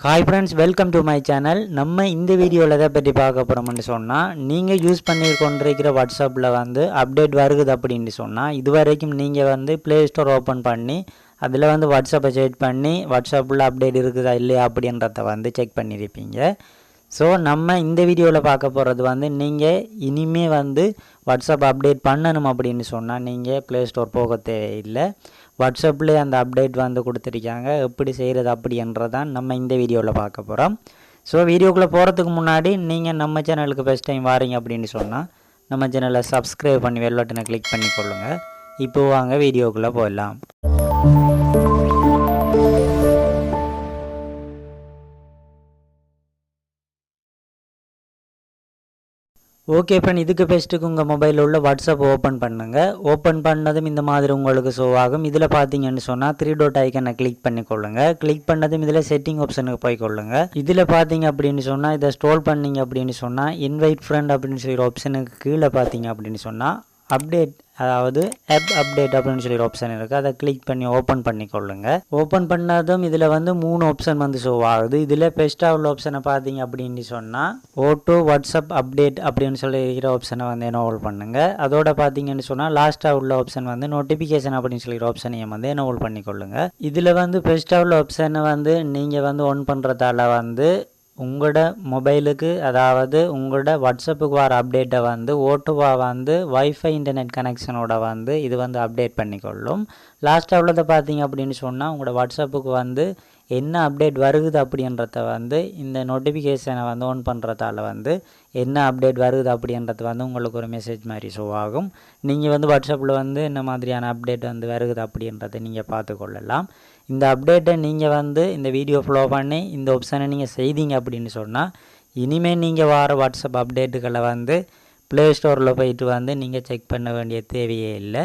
Hi friends welcome to my channel நம்ம இந்த வீடியோவில் எதை பற்றி பார்க்க போகிறோம்னு சொன்னால் நீங்கள் யூஸ் பண்ணி கொண்டிருக்கிற வாட்ஸ்அப்பில் வந்து அப்டேட் வருகுது அப்படின்னு சொன்னால் இது வரைக்கும் நீங்கள் வந்து ப்ளே ஸ்டோர் ஓப்பன் பண்ணி அதில் வந்து வாட்ஸ்அப்பை செக் பண்ணி வாட்ஸ்அப்பில் அப்டேட் இருக்குதா இல்லையா அப்படின்றத வந்து செக் பண்ணியிருப்பீங்க ஸோ நம்ம இந்த வீடியோவில் பார்க்க போகிறது வந்து நீங்கள் இனிமே வந்து வாட்ஸ்அப் அப்டேட் பண்ணணும் அப்படின்னு சொன்னால் நீங்கள் ப்ளே ஸ்டோர் போக தேவையில்லை. வாட்ஸ்அப்லேயே அந்த அப்டேட் வந்து கொடுத்துருக்காங்க. எப்படி செய்கிறது அப்படின்றதான் நம்ம இந்த வீடியோவில் பார்க்க போகிறோம் ஸோ வீடியோக்குள்ளே போகிறதுக்கு முன்னாடி நீங்கள் நம்ம சேனலுக்கு ஃபஸ்ட் டைம் வாரீங்க அப்படின்னு சொன்னால் நம்ம சேனலை சப்ஸ்கிரைப் பண்ணி வெள்ளோட்டனை கிளிக் பண்ணி கொள்ளுங்கள் இப்போ வாங்க வீடியோக்குள்ளே போயிடலாம். ஓகே ஃப்ரெண்ட் இதுக்கு பெஸ்ட்டுக்கு உங்கள் மொபைலில் உள்ள வாட்ஸ்அப் ஓப்பன் பண்ணுங்கள் ஓப்பன் பண்ணதும் இந்த மாதிரி உங்களுக்கு ஷோ ஆகும். இதில் பார்த்தீங்கன்னு சொன்னால் த்ரீ டோட் ஐக்கனை கிளிக் பண்ணிக்கொள்ளுங்க கிளிக் பண்ணதும் இதில் செட்டிங் ஆப்ஷனுக்கு போய்க்கொள்ளுங்க இதில் பார்த்தீங்க அப்படின்னு சொன்னால் இதை ஸ்டோல் பண்ணீங்க அப்படின்னு சொன்னால் இன்வைட் ஃப்ரெண்ட் அப்படின்னு சொல்லி ஆப்ஷனுக்கு கீழே பார்த்தீங்க அப்படின்னு சொன்னால் அப்டேட் அதாவது ஆப் அப்டேட் அப்படின்னு சொல்லி ஒரு ஆப்ஷன் இருக்குது அதை கிளிக் பண்ணி ஓப்பன் பண்ணிக்கொள்ளுங்க. ஓப்பன் பண்ணதும் இதில் வந்து மூணு ஆப்ஷன் வந்து ஷோ ஆகுது. இதில் பெஸ்ட்டாக உள்ள ஆப்ஷனை பார்த்தீங்க அப்படின்னு சொன்னால் ஓட்டோ வாட்ஸ்அப் அப்டேட் அப்படின்னு சொல்லி இருக்கிற ஆப்ஷனை வந்து எனோவல் பண்ணுங்கள் அதோட பார்த்தீங்கன்னு சொன்னால் லாஸ்ட்டாக உள்ள ஆப்ஷன் வந்து நோட்டிஃபிகேஷன் அப்படின்னு சொல்லி ஆப்ஷனையும் வந்து எனோவல் பண்ணிக்கொள்ளுங்க. இதில் வந்து பெஸ்ட்டாக உள்ள ஆப்ஷனை வந்து நீங்கள் வந்து ஒன் பண்ணுறதால வந்து உங்களோட மொபைலுக்கு அதாவது உங்களோட வாட்ஸ்அப்புக்கு வர அப்டேட்டை வந்து ஓட்டுவா வந்து வைஃபை இன்டர்நெட் கனெக்ஷனோட வந்து இது வந்து அப்டேட் பண்ணிக்கொள்ளும். லாஸ்ட்டாக உள்ளதை பார்த்தீங்க அப்படின்னு சொன்னால் உங்களோட வாட்ஸ்அப்புக்கு வந்து என்ன அப்டேட் வருகுது அப்படின்றத வந்து இந்த நோட்டிஃபிகேஷனை வந்து ஆன் பண்ணுறதால வந்து என்ன அப்டேட் வருகுது அப்படின்றது வந்து உங்களுக்கு ஒரு மெசேஜ் மாதிரி ஷோ ஆகும். நீங்கள் வந்து வாட்ஸ்அப்பில் வந்து என்ன மாதிரியான அப்டேட் வந்து வருகுது அப்படின்றத நீங்கள் பார்த்துக்கொள்ளலாம் இந்த அப்டேட்டை நீங்கள் வந்து இந்த வீடியோ ஃப்ளோ பண்ணி இந்த ஆப்ஷனை நீங்கள் செய்தீங்க அப்படின்னு சொன்னால் இனிமேல் நீங்கள் வர வாட்ஸ்அப் அப்டேட்டுகளை வந்து ப்ளே ஸ்டோரில் போயிட்டு வந்து நீங்கள் செக் பண்ண வேண்டிய தேவையே இல்லை.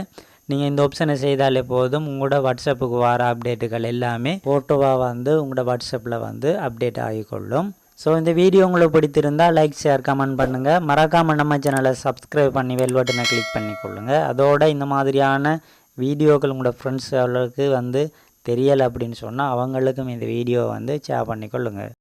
நீங்கள் இந்த ஆப்ஷனை செய்தாலே போதும். உங்களோட வாட்ஸ்அப்புக்கு வர அப்டேட்டுகள் எல்லாமே ஃபோட்டோவாக வந்து உங்களோட வாட்ஸ்அப்பில் வந்து அப்டேட் ஆகிக்கொள்ளும். ஸோ இந்த வீடியோ உங்களுக்கு பிடித்திருந்தால் லைக் ஷேர் கமெண்ட் பண்ணுங்கள் மறக்காமல் நம்ம சேனலை சப்ஸ்கிரைப் பண்ணி வெல் பட்டனை கிளிக் பண்ணிக்கொள்ளுங்க அதோட இந்த மாதிரியான வீடியோக்கள் உங்களோட ஃப்ரெண்ட்ஸ் அவர்களுக்கு வந்து தெரியலை அப்படின்னு சொன்னால் அவங்களுக்கும் இந்த வீடியோ வந்து ஷேர் பண்ணிக்கொள்ளுங்கள்